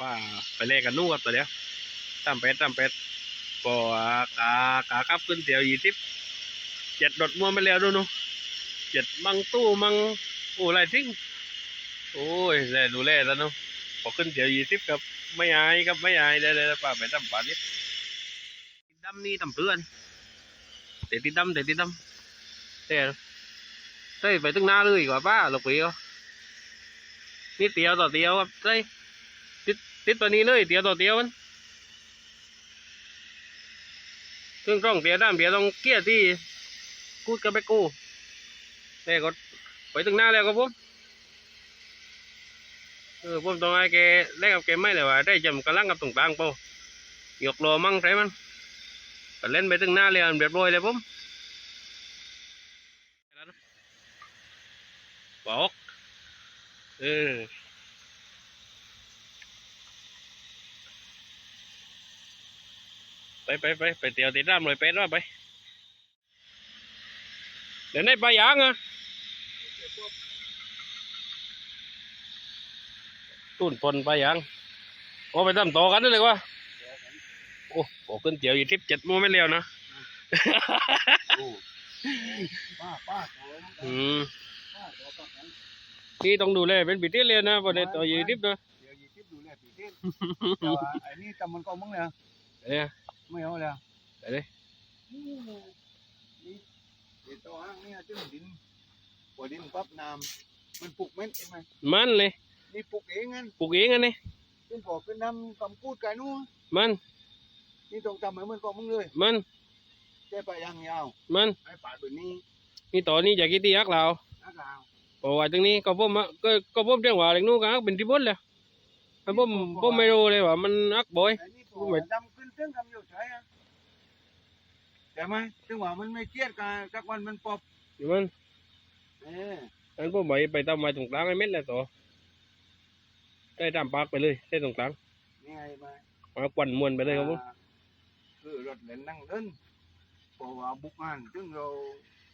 ป้าไปเลขกันนู่นครับตัวเดียวตามเป็ดตามเป็ดพอกากาครับขึ้นเตียวยี่สิบเจ็ดดดมัวไปแล้วดูนู่เจ็ดมังตู้มังโอ้ไรทิ้งโอ้ยแลดูแลแล้วเนาะพอขึ้นเตียวยี่สิบครับไม่อายครับไม่อายได้เลยป้าไปตามป่านิดดำนี่ตำเพื่อนเตะติดดำเตะติดดำเตะเต้ไปตึ้งหน้าเลยกว่าป้าหลบไปก็นี่เตียวต่อเตียวครับเต้ ติดติดตัวนี้เลยเดียวต่อเดียวมันเครื่งกล้องเดียด้านเดียต้องเกี้ยที่กูดกับไปกูแต่ก็ไปถึงหน้าแล้วก็ผมเออผมต้องให้แกแลกกับแกไม่เลยว่าได้จำกำลังกับตรงกลางเปล่ายกโลมั่งใช่มันก็เล่นไปถึงหน้าเลยนเรียบร้อยเลยผมบอกเออ ไปไปไปไปเตียวติดร่ามเลยเป็ดว่าไป เดี๋ยวนี้ไปยางอะตุ่นปนไปยางโอ้ไปทำต่อกันได้เลยวะโอ้โหขึ้นเตียวอยู่ทิพเจ็ดโมไม่เร็วนะป้าป้าอืมป้าตัวป้าของนี่ต้องดูแลเป็นปีเตี้ยเลยนะพอได้ต่ออยู่ทิพนะเดี๋ยวยี่สิบดูแลปีเต้นแต่ว่าไอ้นี่ตำมันก็มึงเลยเนี่ย ไม่เอาเลยไปเลยนี่นี่เดี๋ยวตัวห้างเนี่ยจึงดินหัวดินปั๊บน้ำมันปลูกเม็ดใช่ไหมมันเลยนี่ปลูกเองงั้นปลูกเองอันนี้จึงพอขึ้นน้ำกำพูดกันนู้นมันนี่ต้องทำเหมือนมันก็มึงเลย มันแค่ไปยางยาว มันไอ้ป่าแบบนี้นี่ต่อนี้จากกี่ตียักษ์เรานักลาวเพราะว่าตรงนี้ก็ผมอะก็ก็ผมเรียกว่าเรื่องนู้นก็อักเป็นที่บนแล้วแต่ผมผมไม่รู้เลยว่ามันอักบ่อยไอ้นี่ตัวดำขึ้นตึ้งกำอยู่ใช่อะ แต่ไหมถึงว่ามันไม่เครียดกันสักวันมันปอบอยู่มันเอออันผมไปไปทำไม้ตรงกลางไอ้เม็ดแล้วต่อได้ตามปากไปเลยได้ตรงกลางนี่ไงมามาควันมวนไปเลยครับผมคือรถเล่นนั่งเดินเพราะว่าบุกงานซึ่งเรา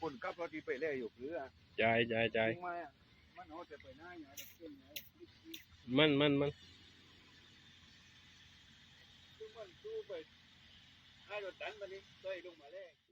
คนขับรถที่ไปเรื่อยอยู่หรืออะใช่ใช่ใช่จริงไหมอะมันเอาแต่ไปหน้าอย่างเดียวเส้นไหนมันมันมันซึ่งมันสู้ไป ให้รถดันมานี่ได้ลงมาเลย